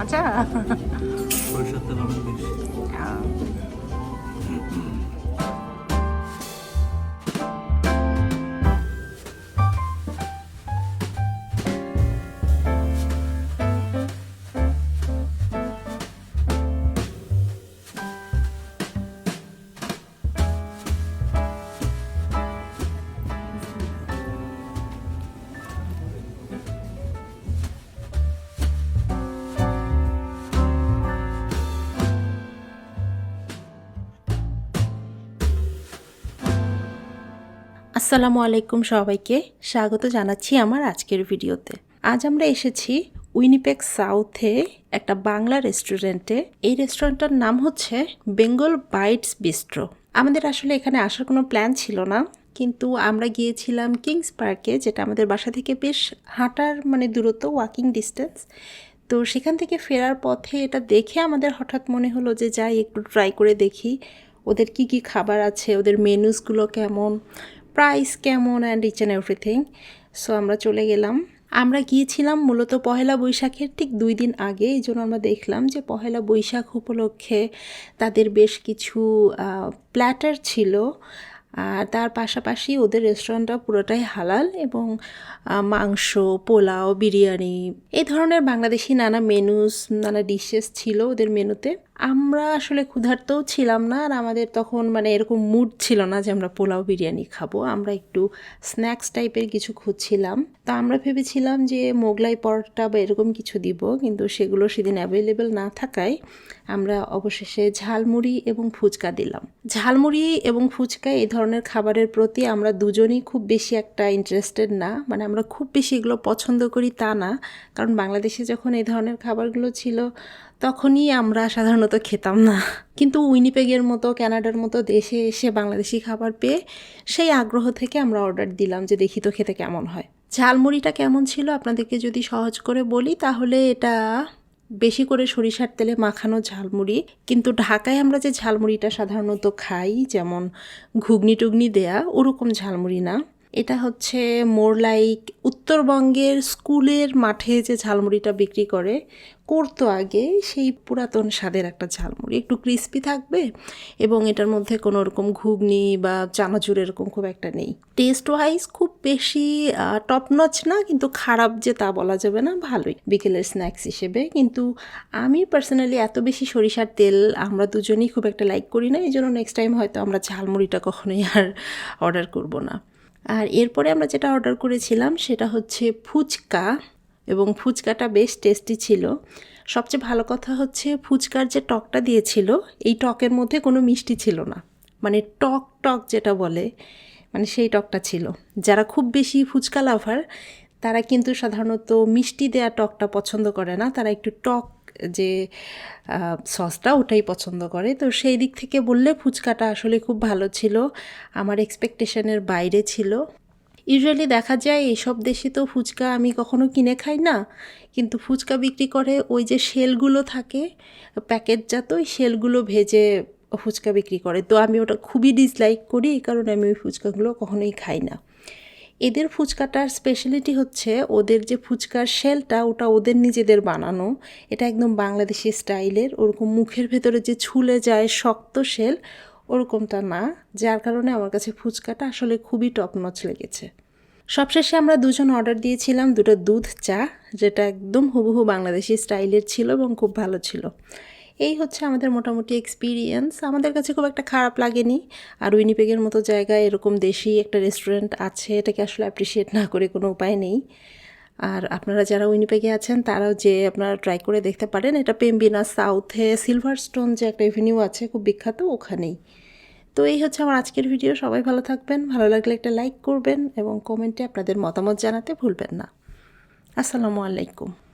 মজা আসসালামু আলাইকুম সবাইকে। স্বাগত জানাচ্ছি আমার আজকের ভিডিওতে। আজ আমরা এসেছি উইনিপেক সাউথে একটা বাংলা রেস্টুরেন্টে। এই রেস্টুরেন্টটার নাম হচ্ছে বেঙ্গল বাইটস বিস্ট্রো। আমাদের আসলে এখানে আসার কোনো প্ল্যান ছিল না, কিন্তু আমরা গিয়েছিলাম কিংস পার্কে, যেটা আমাদের বাসা থেকে বেশ হাঁটার মানে দূরত্ব ওয়াকিং ডিস্টেন্স তো সেখান থেকে ফেরার পথে এটা দেখে আমাদের হঠাৎ মনে হলো যে যাই, একটু ট্রাই করে দেখি ওদের কি কি খাবার আছে, ওদের মেনুসগুলো কেমন। প্রাইস কেমন and each and everything so আমরা চলে গেলাম। আমরা গিয়েছিলাম মূলত পহেলা বৈশাখের ঠিক দুই দিন আগে। এই জন্য আমরা দেখলাম যে পহেলা বৈশাখ উপলক্ষে তাদের বেশ কিছু প্ল্যাটার ছিল। আর তার পাশাপাশি ওদের রেস্টুরেন্টটা পুরোটাই হালাল এবং মাংস, পোলাও, বিরিয়ানি, এই ধরনের বাংলাদেশি নানা মেনুস নানা ডিশেস ছিল ওদের মেনুতে আমরা আসলে ক্ষুধার্তও ছিলাম না আর আমাদের তখন মানে এরকম মুড ছিল না যে আমরা পোলাও বিরিয়ানি খাব। আমরা একটু স্ন্যাক্স টাইপের কিছু খুঁজছিলাম। তা আমরা ভেবেছিলাম যে মোগলাই পরোটা বা এরকম কিছু দিব, কিন্তু সেগুলো সেদিন অ্যাভেলেবেল না থাকায় আমরা অবশেষে ঝালমুড়ি এবং ফুচকা দিলাম। ঝালমুড়ি এবং ফুচকা এই ধরনের খাবারের প্রতি আমরা দুজনেই খুব বেশি একটা ইন্টারেস্টেড না। মানে আমরা খুব বেশি এগুলো পছন্দ করি তা না। কারণ বাংলাদেশে যখন এই ধরনের খাবারগুলো ছিল তখনই আমরা সাধারণত খেতাম না। কিন্তু উইনিপেগের মতো কানাডার মতো দেশে এসে বাংলাদেশি খাবার পেয়ে সেই আগ্রহ থেকে আমরা অর্ডার দিলাম যে দেখি তো খেতে কেমন হয়। ঝালমুড়িটা কেমন ছিল আপনাদেরকে যদি সহজ করে বলি, তাহলে এটা বেশি করে সরিষার তেলে মাখানো ঝালমুড়ি। কিন্তু ঢাকায় আমরা যে ঝালমুড়িটা সাধারণত খাই, যেমন ঘুগনি টুগনি দেয়া, ওরকম ঝালমুড়ি না। এটা হচ্ছে মোর লাইক উত্তরবঙ্গের স্কুলের মাঠে যে ঝালমুড়িটা বিক্রি করে করতো আগে সেই পুরাতন স্বাদের একটা ঝালমুড়ি। একটু ক্রিস্পি থাকবে এবং এটার মধ্যে কোনো রকম ঘুগনি বা চানাচুর এরকম খুব একটা নেই। টেস্ট ওয়াইজ খুব বেশি টপ নচ না, কিন্তু খারাপ যে তা বলা যাবে না, ভালোই। বিকেলের স্ন্যাক্স হিসেবে। কিন্তু আমি পার্সোনালি এত বেশি সরিষার তেল আমরা দুজনেই খুব একটা লাইক করি না এই জন্য নেক্সট টাইম হয়তো আমরা ঝালমুড়িটা কখনোই আর অর্ডার করব না। আর এরপরে আমরা যেটা অর্ডার করেছিলাম সেটা হচ্ছে ফুচকা এবং ফুচকাটা বেশ টেস্টি ছিল। সবচেয়ে ভালো কথা হচ্ছে ফুচকার যে টকটা দিয়েছিল, এই টকের মধ্যে কোনো মিষ্টি ছিল না। মানে টক টক যেটা বলে মানে সেই টকটা ছিল। যারা খুব বেশি ফুচকা লাভার তারা কিন্তু সাধারণত মিষ্টি দেওয়া টকটা পছন্দ করে না, তারা একটু টক যে সসটা ওটাই পছন্দ করে। তো সেই দিক থেকে বললে ফুচকাটা আসলে খুব ভালো ছিল, আমার এক্সপেকটেশনের বাইরে ছিল। ইউজুয়ালি দেখা যায় এইসব দেশে তো ফুচকা আমি কখনো কিনে খাই না, কিন্তু ফুচকা বিক্রি করে ওই যে শেলগুলো থাকে, প্যাকেটজাত ওই শেলগুলো ভেজে ফুচকা বিক্রি করে। তো আমি ওটা খুবই ডিসলাইক করি, এই কারণে আমি ওই ফুচকাগুলো কখনোই খাই না। এদের ফুচকাটার স্পেশালিটি হচ্ছে ওদের যে ফুচকার শেলটা ওটা ওদের নিজেদের বানানো। এটা একদম বাংলাদেশি স্টাইলের, ওরকম মুখের ভেতরে যে ছুলে যায় শক্ত শেল ওরকমটা না। যার কারণে আমার কাছে ফুচকাটা আসলে খুবই টপ নচ লেগেছে। সবশেষে আমরা দুজন অর্ডার দিয়েছিলাম দুটো দুধ চা, যেটা একদম হুবহু বাংলাদেশি স্টাইলের ছিল এবং খুব ভালো ছিল। এই হচ্ছে আমাদের মোটামুটি এক্সপিরিয়েন্স আমাদের কাছে খুব একটা খারাপ লাগেনি। আর উইনিপেগের মতো জায়গায় এরকম দেশি একটা রেস্টুরেন্ট আছে, এটাকে আসলে অ্যাপ্রিসিয়েট না করে কোনো উপায় নেই। আর আপনারা যারা উইনিপেগে আছেন, তারাও যে আপনারা ট্রাই করে দেখতে পারেন, এটা পেম্বিনা সাউথে সিলভার স্টোন যে একটা এভিনিউ আছে, খুব বিখ্যাত, ওখানেই। তো এই হচ্ছে আমার আজকের ভিডিও সবাই ভালো থাকবেন। ভালো লাগলে একটা লাইক করবেন এবং কমেন্টে আপনাদের মতামত জানাতে ভুলবেন না। আসসালামু আলাইকুম।